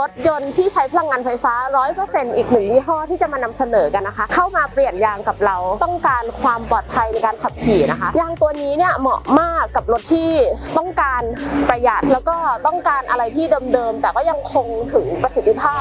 รถยนต์ที่ใช้พลังงานไฟฟ้า 100%อีกหนึ่งยี่ห้อที่จะมานำเสนอกันนะคะ เข้ามาเปลี่ยนยางกับเราต้องการความปลอดภัยในการขับขี่นะคะ ยางตัวนี้เนี่ยเหมาะมากกับรถที่ต้องการประหยัด แล้วก็ต้องการอะไรที่เดิมๆแต่ก็ยังคงถึงประสิทธิภาพ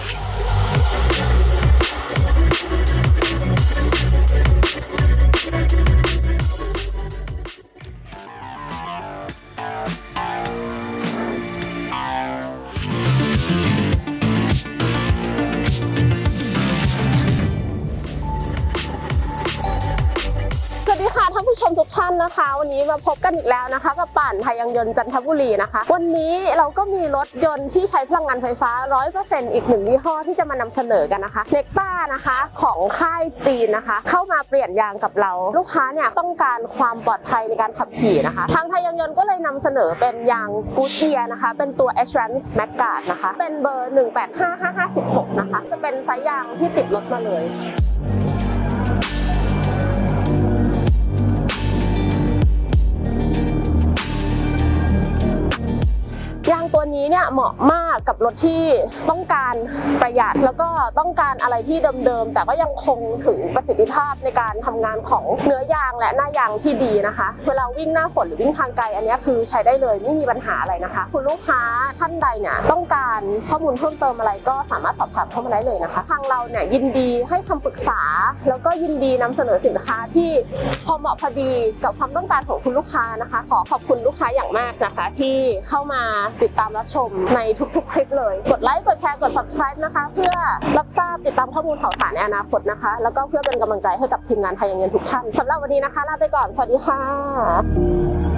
ผู้ชมทุกท่านนะคะ วันนี้มาพบกันอีกแล้วนะคะกับป่านไทยยางยนต์จันทบุรีนะคะ วันนี้เราก็มีรถยนต์ที่ใช้พลังงานไฟฟ้า 100%อีกหนึ่งยี่ห้อที่จะมานำเสนอกันนะคะเน็กต้านะคะของค่ายจีนนะคะ เข้ามาเปลี่ยนยางกับเรา ลูกค้าเนี่ยต้องการความปลอดภัยในการขับขี่นะคะ ทางไทยยางยนต์ก็เลยนำเสนอเป็นยางกูเทียนะคะ เป็นตัว Assurance Max Guard นะคะ เป็นเบอร์ 185516นะคะ จะเป็นไซส์ยางที่ติดรถมาเลย ตัวนี้เนี่ยเหมาะมากกับรถที่ต้องการประหยัดแล้วก็ต้องการอะไรที่เดิมๆ แต่ก็ยังคงถึงประสิทธิภาพในการทำงานของเนื้อยางและหน้ายางที่ดีนะคะ เวลาวิ่งหน้าฝนหรือวิ่งทางไกลอันนี้คือใช้ได้เลยไม่มีปัญหาอะไรนะคะ คุณลูกค้าท่านใดเนี่ยต้องการข้อมูลเพิ่มเติมอะไรก็สามารถสอบถามเข้ามาได้เลยนะคะ ทางเราเนี่ยยินดีให้คำปรึกษา แล้วก็ยินดีนำเสนอสินค้าที่พอเหมาะพอดีกับความต้องการของคุณลูกค้านะคะ ขอขอบคุณลูกค้าอย่างมากนะคะ ที่เข้ามาติดตามามรับชมในทุกๆ คลิปเลย กดไลค์ กดแชร์ กด subscribe นะคะ เพื่อรับทราบติดตามข้อมูลข่าวสารในอนาคตนะคะ แล้วก็เพื่อเป็นกำลังใจให้กับทีมงานไทยยังเงินทุกท่านสำหรับวันนี้นะคะลาไปก่อน สวัสดีค่ะ